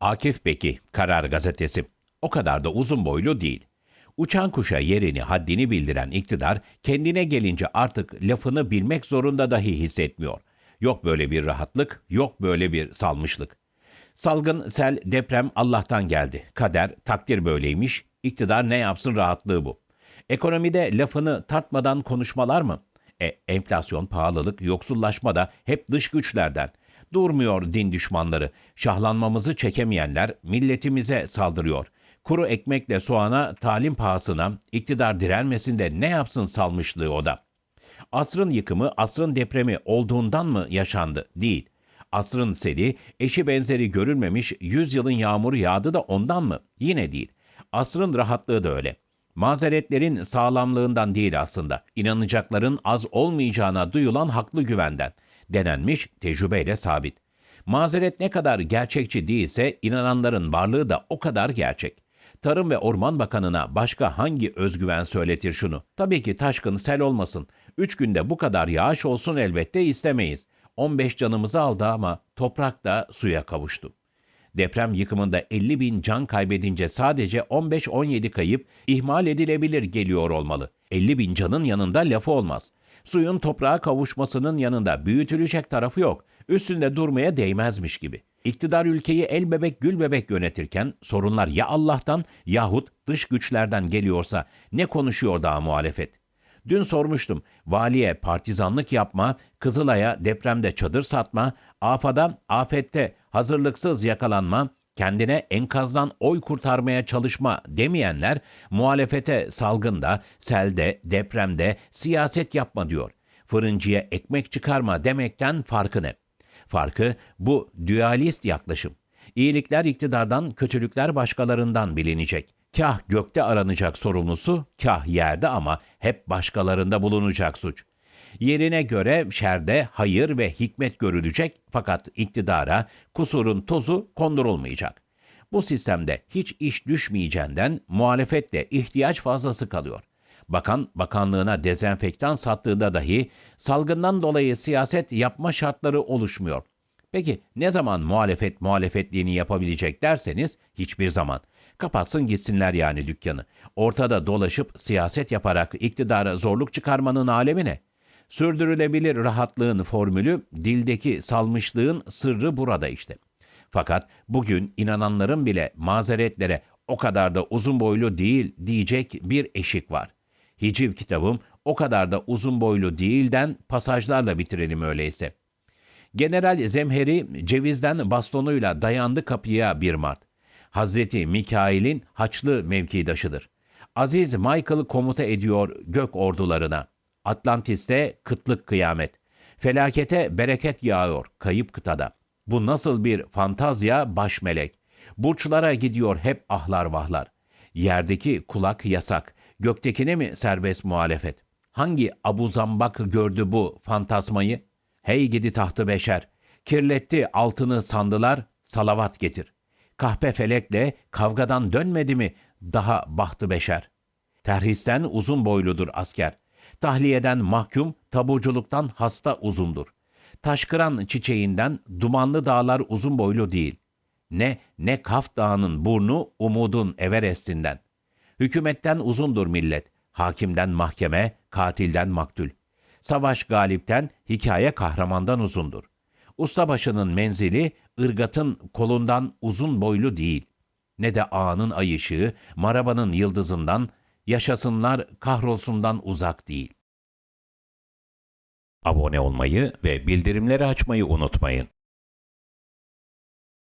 Akif Beki, Karar Gazetesi. O kadar da uzun boylu değil. Uçan kuşa yerini, haddini bildiren iktidar kendine gelince artık lafını bilmek zorunda dahi hissetmiyor. Yok böyle bir rahatlık, yok böyle bir salmışlık. Salgın, sel, deprem Allah'tan geldi. Kader, takdir böyleymiş. İktidar ne yapsın rahatlığı bu. Ekonomide lafını tartmadan konuşmalar mı? E, enflasyon, pahalılık, yoksullaşma da hep dış güçlerden. Durmuyor din düşmanları. Şahlanmamızı çekemeyenler milletimize saldırıyor. Kuru ekmekle soğana, talim pahasına, iktidar direnmesin de ne yapsın salmışlığı o da. Asrın yıkımı, asrın depremi olduğundan mı yaşandı? Değil. Asrın seli, eşi benzeri görülmemiş yüzyılın yağmuru yağdı da ondan mı? Yine değil. Asrın rahatlığı da öyle. Mazeretlerin sağlamlığından değil aslında. İnanacakların az olmayacağına duyulan haklı güvenden. Denenmiş, tecrübeyle sabit. Mazeret ne kadar gerçekçi değilse inananların varlığı da o kadar gerçek. Tarım ve Orman Bakanı'na başka hangi özgüven söyletir şunu? Tabii ki taşkın sel olmasın. Üç günde bu kadar yağış olsun elbette istemeyiz. 15 canımızı aldı ama toprak da suya kavuştu. Deprem yıkımında 50 bin can kaybedince sadece 15-17 kayıp ihmal edilebilir geliyor olmalı. 50 bin canın yanında lafı olmaz. Suyun toprağa kavuşmasının yanında büyütülecek tarafı yok. Üstünde durmaya değmezmiş gibi. İktidar ülkeyi el bebek gül bebek yönetirken sorunlar ya Allah'tan yahut dış güçlerden geliyorsa ne konuşuyor daha muhalefet? Dün sormuştum. Valiye partizanlık yapma, Kızılay'a depremde çadır satma, afada, afette hazırlıksız yakalanma, kendine enkazdan oy kurtarmaya çalışma demeyenler muhalefete salgında, selde, depremde siyaset yapma diyor. Fırıncıya ekmek çıkarma demekten farkı ne? Farkı bu dualist yaklaşım. İyilikler iktidardan, kötülükler başkalarından bilinecek. Kah gökte aranacak sorumlusu, kah yerde ama hep başkalarında bulunacak suç. Yerine göre şerde hayır ve hikmet görülecek fakat iktidara kusurun tozu kondurulmayacak. Bu sistemde hiç iş düşmeyeceğinden muhalefetle ihtiyaç fazlası kalıyor. Bakan bakanlığına dezenfektan sattığında dahi salgından dolayı siyaset yapma şartları oluşmuyor. Peki ne zaman muhalefet muhalefetliğini yapabilecek derseniz hiçbir zaman. Kapatsın gitsinler yani dükkanı. Ortada dolaşıp siyaset yaparak iktidara zorluk çıkarmanın alemi ne? Sürdürülebilir rahatlığın formülü dildeki salmışlığın sırrı burada işte. Fakat bugün inananların bile mazeretlere o kadar da uzun boylu değil diyecek bir eşik var. Hiciv kitabım o kadar da uzun boylu değilden pasajlarla bitirelim öyleyse. General Zemheri cevizden bastonuyla dayandı kapıya 1 Mart. Hazreti Mikail'in haçlı mevkidaşıdır. Aziz Michael komuta ediyor gök ordularına. Atlantis'te kıtlık kıyamet. Felakete bereket yağıyor kayıp kıtada. Bu nasıl bir fantazya baş melek. Burçlara gidiyor hep ahlar vahlar. Yerdeki kulak yasak. Göktekine mi serbest muhalefet? Hangi abu zambak gördü bu fantasmayı? Hey gidi tahtı beşer. Kirletti altını sandılar, salavat getir. Kahpe felekle kavgadan dönmedi mi daha bahtı beşer? Terhisten uzun boyludur asker. Tahliyeden mahkum, taburculuktan hasta uzundur. Taşkıran çiçeğinden dumanlı dağlar uzun boylu değil. Ne, ne Kaf Dağı'nın burnu umudun Everest'inden. Hükümetten uzundur millet, hakimden mahkeme, katilden maktul. Savaş galipten, hikaye kahramandan uzundur. Ustabaşının menzili, ırgatın kolundan uzun boylu değil. Ne de ağanın ay ışığı, marabanın yıldızından, yaşasınlar kahrolsundan uzak değil. Abone olmayı ve bildirimleri açmayı unutmayın.